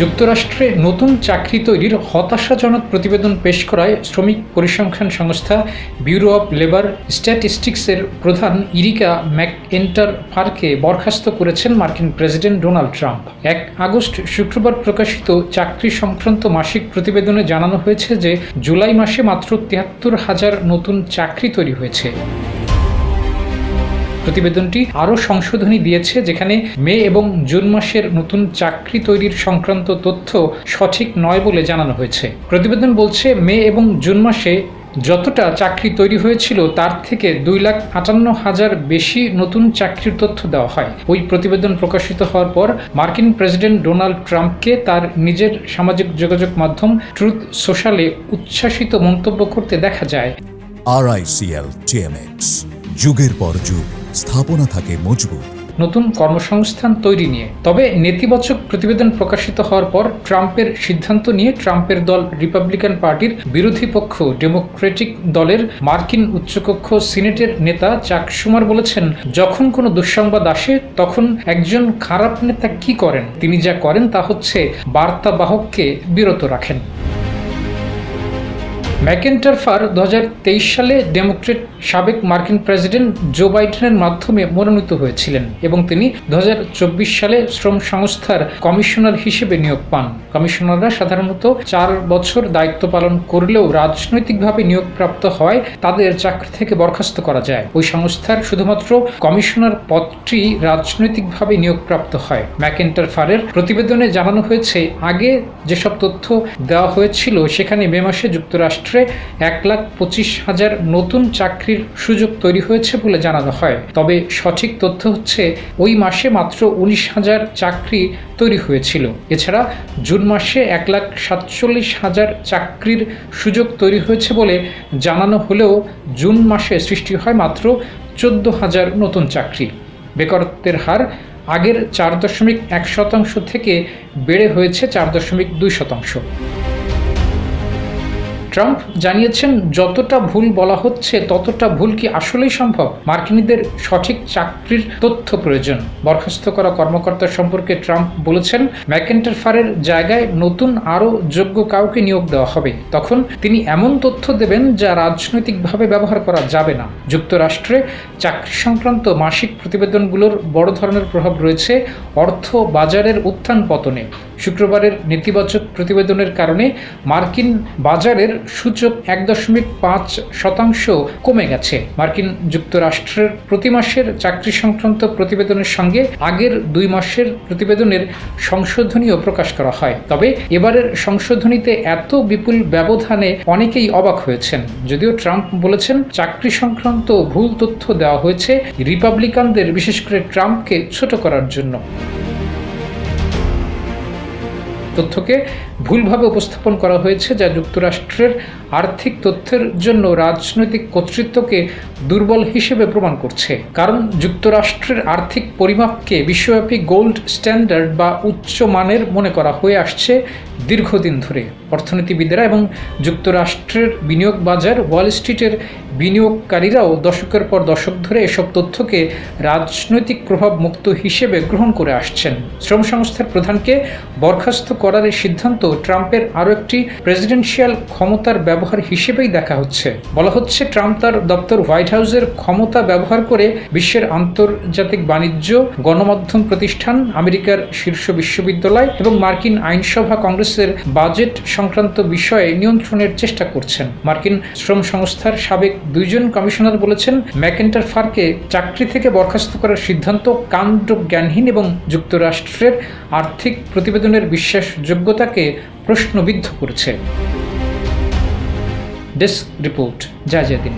যুক্তরাষ্ট্রে নতুন চাকরি তৈরির হতাশাজনক প্রতিবেদন পেশ করায় শ্রমিক পরিসংখ্যান সংস্থা ব্যুরো অব লেবার স্ট্যাটিস্টিক্সের প্রধান ইরিকা ম্যাকএন্টার ফারকে বরখাস্ত করেছেন মার্কিন প্রেসিডেন্ট ডোনাল্ড ট্রাম্প। এক আগস্ট শুক্রবার প্রকাশিত চাকরি সংক্রান্ত মাসিক প্রতিবেদনে জানানো হয়েছে যে জুলাই মাসে মাত্র তিয়াত্তর হাজার নতুন চাকরি তৈরি হয়েছে। প্রতিবেদনটি আরও সংশোধনী দিয়েছে, যেখানে মে এবং জুন মাসের নতুন চাকরি তৈরির সংক্রান্ত তথ্য সঠিক নয় বলে জানানো হয়েছে। প্রতিবেদন বলছে, মে এবং জুন মাসে যতটা চাকরি তৈরি হয়েছিল, তার থেকে দুই লাখ আটান্ন হাজার বেশি নতুন চাকরির তথ্য দেওয়া হয়। ওই প্রতিবেদন প্রকাশিত হওয়ার পর, মার্কিন প্রেসিডেন্ট ডোনাল্ড ট্রাম্পকে তার নিজের সামাজিক যোগাযোগ মাধ্যম ট্রুথ সোশ্যালে উচ্ছ্বাসিত মন্তব্য করতে দেখা যায়। টিএমএক্স যুগের পর যুগ। স্থাপনা থাকে মজবুত। নতুন কর্মসংস্থান তৈরি নিয়ে, তবে নেতিবাচক প্রতিবেদন প্রকাশিত হওয়ার পর ট্রাম্পের সিদ্ধান্ত নিয়ে ট্রাম্পের দল রিপাবলিকান পার্টির বিরোধী পক্ষ ডেমোক্রেটিক দলের মার্কিন উচ্চকক্ষ সিনেটের নেতা চাক সুমার বলেছেন, যখন কোনো দুঃসংবাদ আসে, তখন একজন খারাপ নেতা কি করেন? তিনি যা করেন তা হচ্ছে বার্তাবাহককে বিরত রাখেন। ম্যাকেন্টারফার দু হাজার তেইশ সালে ডেমোক্রেট সাবেক মার্কিন প্রেসিডেন্ট জো বাইডেনের মাধ্যমে মনোনীত হয়েছিলেন এবং তিনি দুহাজার চব্বিশ সালে শ্রম সংস্থার কমিশনার হিসেবে নিয়োগ পান। কমিশনাররা সাধারণত চার বছর দায়িত্ব পালন করলেও রাজনৈতিকভাবে নিয়োগপ্রাপ্ত হয় তাদের চাকরি থেকে বরখাস্ত করা যায়। ওই সংস্থার শুধুমাত্র কমিশনার পদটি রাজনৈতিকভাবে নিয়োগপ্রাপ্ত হয়। ম্যাকেন্টারফারের প্রতিবেদনে জানানো হয়েছে, আগে যেসব তথ্য দেওয়া হয়েছিল সেখানে মে মাসে যুক্তরাষ্ট্রে এক লাখ পঁচিশ হাজার নতুন চাকরির সুযোগ তৈরি হয়েছে বলে জানানো হয়। তবে সঠিক তথ্য হচ্ছে, ওই মাসে মাত্র উনিশ হাজার চাকরি তৈরি হয়েছিল। এছাড়া জুন মাসে এক লাখ সাতচল্লিশ হাজার চাকরির সুযোগ তৈরি হয়েছে বলে জানানো হলেও জুন মাসে সৃষ্টি হয় মাত্র চোদ্দ হাজার নতুন চাকরি। বেকারত্বের হার আগের চার দশমিক এক শতাংশ থেকে বেড়ে হয়েছে চার দশমিক দুই শতাংশ। ট্রাম্প জানিয়েছেন, যতটা ভুল বলা হচ্ছে, ততটা ভুল কি আসলেই সম্ভব? মার্কিনীদের সঠিক চাকরির তথ্য প্রয়োজন। বরখাস্ত করা কর্মকর্তা সম্পর্কে ট্রাম্প বলেছেন ম্যাকেন্টারফারের জায়গায় নতুন আরও যোগ্য কাউকে নিয়োগ দেওয়া হবে। তখন তিনি এমন তথ্য দেবেন যা রাজনৈতিকভাবে ব্যবহার করা যাবে না। যুক্তরাষ্ট্রে চাকরি সংক্রান্ত মাসিক প্রতিবেদনগুলোর বড় ধরনের প্রভাব রয়েছে অর্থ বাজারের উত্থান পতনে। শুক্রবারের নেতিবাচক প্রতিবেদনের কারণে মার্কিন বাজারের সূচক এক দশমিক পাঁচ শতাংশ কমে গেছে। মার্কিন যুক্তরাষ্ট্রের প্রতি মাসের চাকরি সংক্রান্ত প্রতিবেদনের সঙ্গে আগের দুই মাসের প্রতিবেদনের সংশোধনীও প্রকাশ করা হয়। তবে এবারের সংশোধনীতে এত বিপুল ব্যবধানে অনেকেই অবাক হয়েছেন। যদিও ট্রাম্প বলেছেন, চাকরি সংক্রান্ত ভুল তথ্য দেওয়া হয়েছে, রিপাবলিকানদের বিশেষ করে ট্রাম্পকে ছোট করার জন্য। তথ্যকে ভুলভাবে উপস্থাপন করা হয়েছে, যা যুক্তরাষ্ট্রের আর্থিক তথ্যের জন্য রাজনৈতিক কর্তৃত্বকে দুর্বল হিসেবে প্রমাণ করছে। কারণ যুক্তরাষ্ট্রের আর্থিক পরিমাপকে বিশ্বব্যাপী গোল্ড স্ট্যান্ডার্ড বা উচ্চ মানের মনে করা হয়ে আসছে দীর্ঘদিন ধরে অর্থনীতিবিদেরা এবং যুক্তরাষ্ট্রের বিনিয়োগ বাজার, ওয়াল স্ট্রিটের বিনিয়োগকারীরাও দশকের পর দশক ধরে এসব তথ্যকে রাজনৈতিক প্রভাব মুক্ত হিসেবে গ্রহণ করে আসছেন। শ্রম সংস্থার প্রধানকে বরখাস্ত করার এই সিদ্ধান্ত ট্রাম্পের আরও একটি প্রেসিডেন্সিয়াল ক্ষমতার ব্যবহার হিসেবেই দেখা হচ্ছে। বলা হচ্ছে, ট্রাম্প তার দপ্তর হোয়াইট হাউসের ক্ষমতা ব্যবহার করে বিশ্বের আন্তর্জাতিক বাণিজ্য, গণমাধ্যম প্রতিষ্ঠান, আমেরিকার শীর্ষ বিশ্ববিদ্যালয় এবং মার্কিন আইনসভা কংগ্রেসের বাজেট সংক্রান্ত বিষয়ে নিয়ন্ত্রণের চেষ্টা করছেন। মার্কিন শ্রম সংস্থার সাবেক দুইজন কমিশনার বলেছেন ম্যাকেন্টার ফারকে চাকরি থেকে বরখাস্ত করার সিদ্ধান্ত কাণ্ড জ্ঞানহীন এবং যুক্তরাষ্ট্রের আর্থিক প্রতিবেদনের বিশ্বাসযোগ্যতাকে প্রশ্নবিদ্ধ করেছে। Desk report জায়জাদিন